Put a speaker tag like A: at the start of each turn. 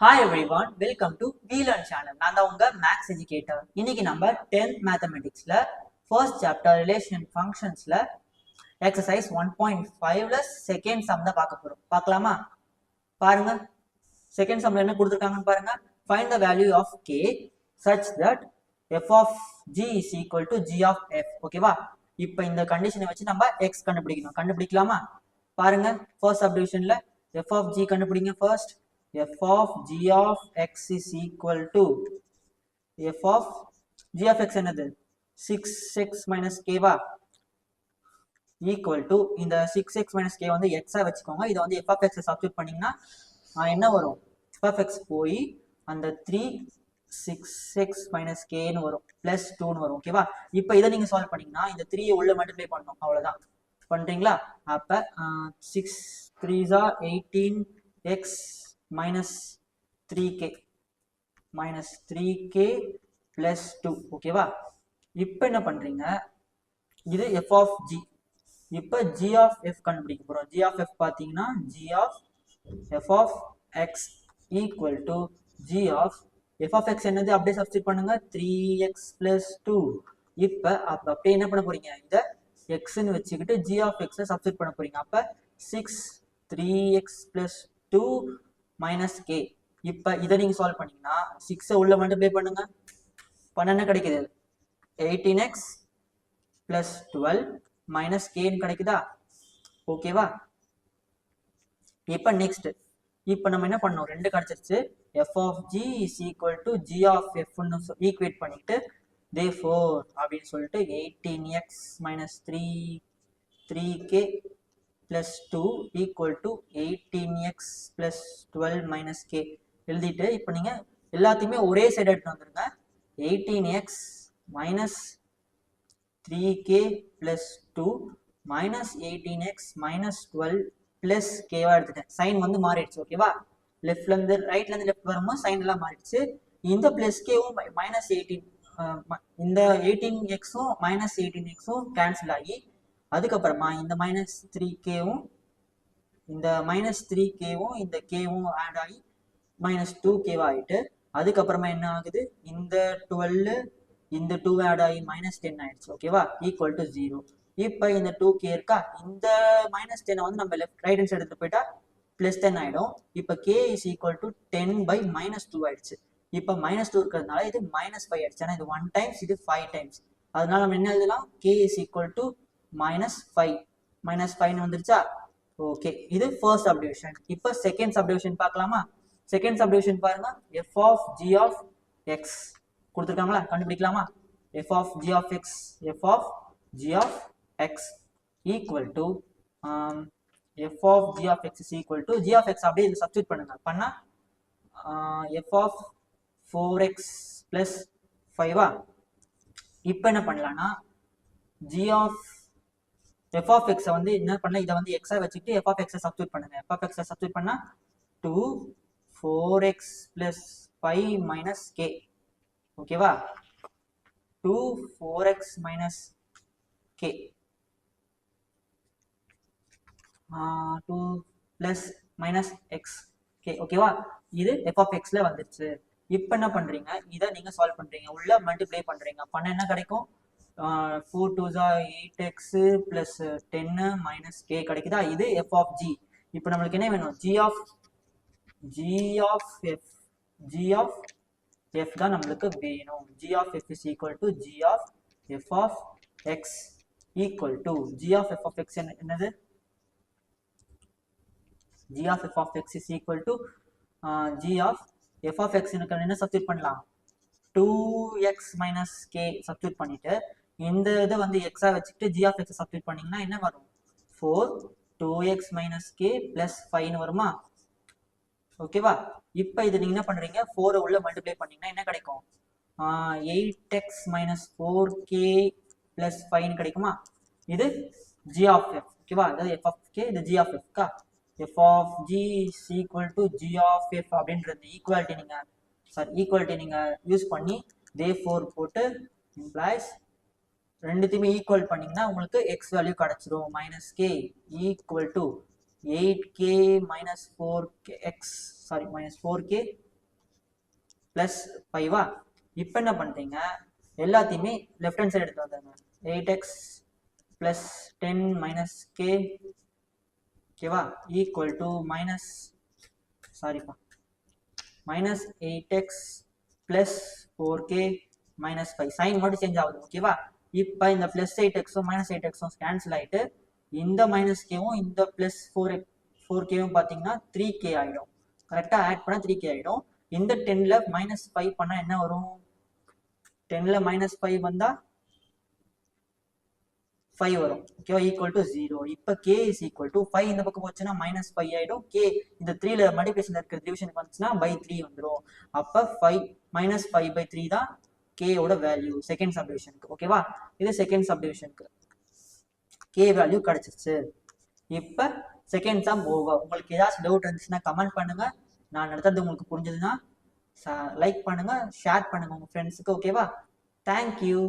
A: Hi everyone welcome to வீலன் channel நான் தான் உங்க மேக்ஸ் எஜுகேட்டர் இன்னைக்கு நம்ம டென்த் மேத்தமெட்டிக்ஸ்ல ஃபர்ஸ்ட் சாப்டர் ரிலேஷன் ஃபங்க்ஷன்ஸ்ல எக்ஸசைஸ் ஒன் பாயிண்ட் ஃபைவ்ல செகண்ட் சம் தான் பார்க்க போறோம். பார்க்கலாமா? பாருங்க. செகண்ட் சம்ல என்ன கொடுத்துருக்காங்கன்னு பாருங்க. Find the value of K such that F of G is equal to G of F ஓகேவா இப்போ இந்த கண்டிஷனை வச்சு நம்ம எக்ஸ் கண்டுபிடிக்கணும். கண்டுபிடிக்கலாமா? பாருங்க. ஃபர்ஸ்ட் சப்டிவிஷன்ல எஃப் ஆஃப் ஜி கண்டுபிடிங்க first f of g of x is equal to f of g of x என்னது? 6x minus k வா? equal to இந்த 6x minus k வந்து x வச்சுக்கோங்க. இதை வந்து f of x சப்ஸ்டிட் பண்ணீங்கன்னா என்ன வரும்? F of x போய் அந்த 3 6x minus k ன்னு வரும். பிளஸ் டூன்னு வரும். ஓகேவா இப்போ இதை நீங்க சால்வ் பண்ணீங்கன்னா இந்த 3 உள்ள மல்டிப்ளை பண்ணணும். அவ்வளோதான் பண்றீங்களா? அப்ப six த்ரீஸா eighteen X minus 3k minus 3k plus 2 ஓகேவா இப்போ என்ன பண்றீங்க? இது f of g. இப்போ g of f கண்டுபிடிக்க போறோம். G of f பாத்தீங்கன்னா g of f of x equal to g of f of x என்னது? அப்படியே சப்ஸ்டிட் பண்ணுங்க. 3x plus 2 இப்போ அப்போ அப்படியே என்ன பண்ண போறீங்க? இந்த x வச்சுக்கிட்டு g of x சப்ஸ்டிட் பண்ண போறீங்க. அப்ப 6 3x plus 2 மைனஸ் கே இப்போ இதை நீங்கள் சால்வ் பண்ணீங்கன்னா சிக்ஸை உள்ள மல்டிப்ளை பண்ணுங்க. பண்ண கிடைக்குது. Eighteen X plus twelve minus கேன்னு கிடைக்குதா? ஓகேவா இப்போ நெக்ஸ்ட் இப்போ நம்ம என்ன பண்ணோம் ரெண்டு கிடைச்சிருச்சு. F of G is equal to G of எஃப்னு equate பண்ணிக்கிட்டு தே ஃபோர் அப்படின்னு சொல்லிட்டு eighteen X minus three three K plus two equal to eighteen X plus twelve minus K எழுதிட்டு இப்போ நீங்கள் எல்லாத்தையுமே ஒரே சைடு எடுத்து வந்துருங்க. 18x minus 3k plus 2 minus 18x minus 12 plus k கேவா எடுத்துட்டேன். சைன் வந்து மாறிடுச்சு ஓகேவா லெஃப்ட்லேருந்து ரைட்லேருந்து லெஃப்ட் வரும்போது சைன் எல்லாம் மாறிடுச்சு. இந்த பிளஸ் கேவும் மைனஸ் எயிட்டீன் இந்த எயிட்டீன் எக்ஸும் மைனஸ் எயிட்டீன் எக்ஸும் கேன்சல் ஆகி அதுக்கப்புறமா இந்த மைனஸ் த்ரீ கேவும் இந்த மைனஸ் த்ரீ கேவும் இந்த கேவும் ஆட் ஆகி மைனஸ் டூ கேவா ஆகிட்டு அதுக்கப்புறமா என்ன ஆகுது? இந்த டுவெல் இந்த டூ ஆட் ஆகி மைனஸ் டென் ஆயிடுச்சு. ஓகேவா ஈக்குவல் டு ஜீரோ இப்போ இந்த டூ கே இருக்கா? இந்த மைனஸ் டென்னை வந்து நம்ம லெஃப்ட் ரைட் ஹேண்ட் சைடு எடுத்து போயிட்டா பிளஸ் டென் ஆயிடும். இப்போ K is equal to ten by minus two ஆயிடுச்சு. இப்போ மைனஸ் டூ இருக்கிறதுனால இது மைனஸ் ஃபைவ் ஆயிடுச்சு. ஆனால் இது ஒன் டைம்ஸ் இது ஃபைவ் டைம்ஸ் அதனால நம்ம என்ன எழுதலாம்? K is equal to minus five minus ஃபைவ்னு வந்துருச்சா? ஓகே இது ஃபர்ஸ்ட் சப்டிவிஷன் இப்போ செகண்ட் சப்டிவிஷன் பார்க்கலாமா? செகண்ட் சப்டிவிஷன் பாருங்க. F of G of X கொடுத்துருக்காங்களா? கண்டுபிடிக்கலாமா? F of G of X F of G of X equal to F of G of X is equal to G of X அப்படியே substitute பண்ணுங்க. பண்ணா F of four X plus ஃபைவா இப்போ என்ன பண்ணலான்னா G of F of எக்ஸை வந்து என்ன பண்ண? இதை வந்து எக்ஸா வச்சுட்டு எஃப் ஆஃப் எக்ஸை சப்ஸ்டியூட் பண்ணுங்க. எஃப் ஆஃப் எக்ஸை சப்ஸ்டியூட் பண்ணால் two four X plus five minus K ஓகேவா two four X minus K two plus minus X K ஓகேவா இது எஃப் ஆஃப் எக்ஸில் வந்துருச்சு. இப்போ என்ன பண்ணுறீங்க இதை நீங்கள் சால்வ் பண்ணுறீங்க உள்ள மல்டிப்ளை பண்ணுறீங்க பண்ண என்ன கிடைக்கும்? ஃபோர் டூ ஜா எயிட் எக்ஸ் ப்ளஸ் டென்னு மைனஸ் கே கிடைக்குதா? இது எஃப் ஆஃப் ஜி இப்போ நம்மளுக்கு என்ன வேணும்? G of G of F G of F தான் நம்மளுக்கு வேணும். G of F is equal to G of F of X equal to G of F of X என்னது? G of F of X is equal to G of F of X என்ன substitute பண்ணலாம்? Two X minus K substitute பண்ணிட்டு இந்த இதை வந்து எக்ஸா வச்சுக்கிட்டு G of X substitute பண்ணீங்கன்னா என்ன வரும்? Four two X minus K plus ஃபைவ்னு வருமா? ஓகேவா இப்போ இது நீங்கள் என்ன பண்ணுறீங்க ஃபோரை உள்ள மல்டிப்ளை பண்ணீங்கன்னா என்ன கிடைக்கும்? Eight x minus four k plus ஃபைவ்னு கிடைக்குமா? இது ஜி ஆஃப் எஃப் ஓகேவா அதாவது எஃப் ஆஃப் கே இது G of எஃப்கா f of g is equal to g of f அப்படின்றது ஈக்குவாலிட்டி நீங்கள் சாரி ஈக்குவாலிட்டி நீங்கள் யூஸ் பண்ணி தே ஃபோர் போட்டு இம்ப்ளாய்ஸ் ரெண்டுத்தையுமே ஈக்குவல் பண்ணீங்கன்னா உங்களுக்கு எக்ஸ் வேல்யூ கிடச்சிரும். Minus k equal to eight k minus four k x sorry minus four k plus ஃபைவா இப்போ என்ன பண்ணுறீங்க எல்லாத்தையுமே லெஃப்ட் ஹேண்ட் சைடு எடுத்து வந்துடுங்க eight X plus ten minus K ஓகேவா ஈக்குவல் டு மைனஸ் சாரிப்பா minus eight X plus four K minus five sign மட்டும் change ஆகுது ஓகேவா இப்போ இந்த ப்ளஸ் எயிட் எக்ஸும் மைனஸ் எயிட் எக்ஸும் கேன்சல் ஆகிட்டு இந்த மைனஸ் கேவும் இந்த ப்ளஸ் ஃபோர் ஃபோர் கேவும் பார்த்தீங்கன்னா த்ரீ கே ஆகிடும் கரெக்டாக ஆட் பண்ணால் த்ரீ கே ஆகிடும் இந்த டென்னில் மைனஸ் ஃபைவ் பண்ணால் என்ன வரும்? டென்னில் மைனஸ் ஃபைவ் வந்தால் ஃபைவ் வரும். ஓகேவா ஈக்குவல் டு ஜீரோ இப்போ K is equal to five இந்த பக்கம் போச்சுன்னா மைனஸ் ஃபைவ் ஆகிடும் கே இந்த த்ரீல மல்டிபிளேஷன் இருக்கிற டிவிஷனுக்கு வந்துச்சுன்னா பை த்ரீ வந்துடும் அப்போ five minus five by three தான் கேயோட வேல்யூ செகண்ட் சப்டிவிஷனுக்கு ஓகேவா இது செகண்ட் சப்டிவிஷனுக்கு கே வேல்யூ கிடைச்சிருச்சு. இப்போ செகண்ட் சம் ஓவர் உங்களுக்கு ஏதாச்சும் டவுட் இருந்துச்சுன்னா கமெண்ட் பண்ணுங்க. நான் நடத்துறது உங்களுக்கு புரிஞ்சதுன்னா லைக் பண்ணுங்க ஷேர் பண்ணுங்க உங்க ஃப்ரெண்ட்ஸுக்கு ஓகேவா தேங்க்யூ